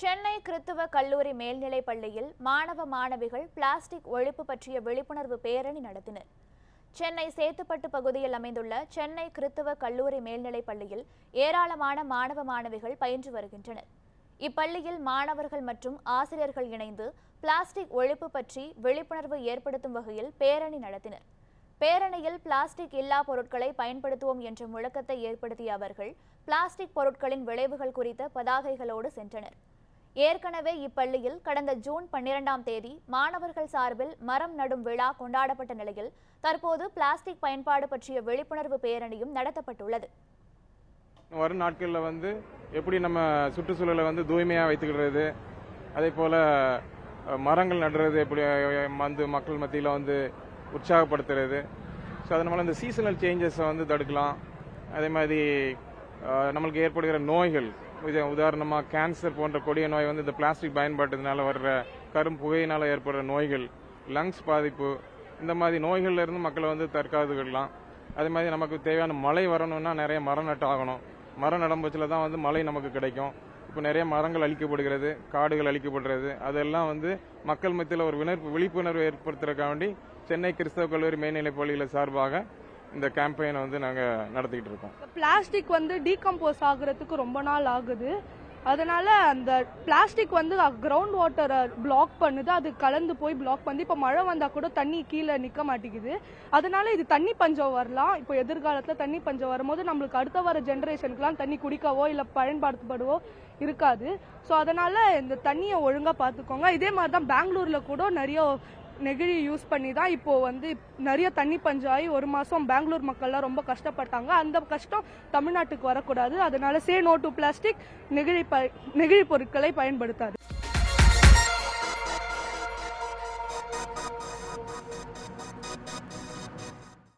சென்னை கிறித்துவ கல்லூரி மேல்நிலைப் பள்ளியில் மாணவ மாணவிகள் பிளாஸ்டிக் ஒழிப்பு பற்றிய விழிப்புணர்வு பேரணி நடத்தினர். சென்னை சேத்துப்பட்டு பகுதியில் அமைந்துள்ள சென்னை கிறித்துவ கல்லூரி மேல்நிலைப் பள்ளியில் ஏராளமான மாணவ மாணவிகள் பயின்று வருகின்றனர். இப்பள்ளியில் மாணவர்கள் மற்றும் ஆசிரியர்கள் இணைந்து பிளாஸ்டிக் ஒழிப்பு பற்றி விழிப்புணர்வு ஏற்படுத்தும் வகையில் பேரணி நடத்தினர். பேரணியில் பிளாஸ்டிக் இல்லா பொருட்களை பயன்படுத்துவோம் என்ற முழக்கத்தை ஏற்படுத்திய அவர்கள் பிளாஸ்டிக் பொருட்களின் விளைவுகள் குறித்த பதாகைகளோடு சென்றனர். ஏற்கனவே இப்பள்ளியில் கடந்த ஜூன் பன்னிரெண்டாம் தேதி மாணவர்கள் சார்பில் மரம் நடும் விழா கொண்டாடப்பட்ட நிலையில் தற்போது பிளாஸ்டிக் பயன்பாடு பற்றிய விழிப்புணர்வு பேரணியும் நடத்தப்பட்டுள்ளது. வரும் நாட்களில் வந்து எப்படி நம்ம சுற்றுச்சூழலை வந்து தூய்மையாக வைத்துக்கிறது அதே போல் மரங்கள் நடுறது எப்படி வந்து மக்கள் மத்தியில் வந்து உற்சாகப்படுத்துறது. ஸோ அதனால இந்த சீசனல் சேஞ்சஸை வந்து தடுக்கலாம். அதே மாதிரி நம்மளுக்கு ஏற்படுகிற நோய்கள் உதாரணமாக கேன்சர் போன்ற கொடிய நோய் வந்து இந்த பிளாஸ்டிக் பயன்பாட்டுனால வர்ற கரும் புகையினால் ஏற்படுற நோய்கள் லங்ஸ் பாதிப்பு இந்த மாதிரி நோய்கள்ல இருந்து மக்களை வந்து தற்காத்துக்கிடலாம் அதே மாதிரி நமக்கு தேவையான மழை வரணும்னா நிறைய மரம் நட்டாகணும் மரம் நடம்புச்சில் தான் வந்து மழை நமக்கு கிடைக்கும். இப்போ நிறைய மரங்கள் அழிக்கப்படுகிறது காடுகள் அழிக்கப்படுறது அதெல்லாம் வந்து மக்கள் மத்தியில் ஒரு விணர்வு விழிப்புணர்வு ஏற்படுத்துறதுக்காக வேண்டி சென்னை கிறிஸ்தவ கல்லூரி மேல்நிலைப் பள்ளியில் சார்பாக இந்த கேம்பெயினை வந்து நாங்கள் நடத்திக்கிட்டு இருக்கோம். பிளாஸ்டிக் வந்து டீகம்போஸ் ஆகுறதுக்கு ரொம்ப நாள் ஆகுது. அதனால அந்த பிளாஸ்டிக் வந்து கிரவுண்ட் வாட்டரை பிளாக் பண்ணுது. அது கலந்து போய் பிளாக் பண்ணி இப்போ மழை வந்தால் கூட தண்ணி கீழே நிற்க மாட்டேங்குது. அதனால இது தண்ணி பஞ்சம் வரலாம். இப்போ எதிர்காலத்தில் தண்ணி பஞ்சம் வரும்போது நம்மளுக்கு அடுத்த வர ஜென்ரேஷனுக்குலாம் தண்ணி குடிக்கவோ இல்லை பயன்படுத்தப்படவோ இருக்காது. ஸோ அதனால இந்த தண்ணியை ஒழுங்காக பார்த்துக்கோங்க. இதே மாதிரி தான் பெங்களூரில் கூட நிறைய நெகிழி யூஸ் பண்ணி தான் இப்போ வந்து நிறைய தண்ணி பஞ்சாயி ஒரு மாசம் பெங்களூர் மக்கள்லாம் ரொம்ப கஷ்டப்பட்டாங்க. அந்த கஷ்டம் தமிழ்நாட்டுக்கு வரக்கூடாது. அதனால சே நோ டு பிளாஸ்டிக் நெகிழி ப- நெகிழி பொருட்களை பயன்படுத்தாது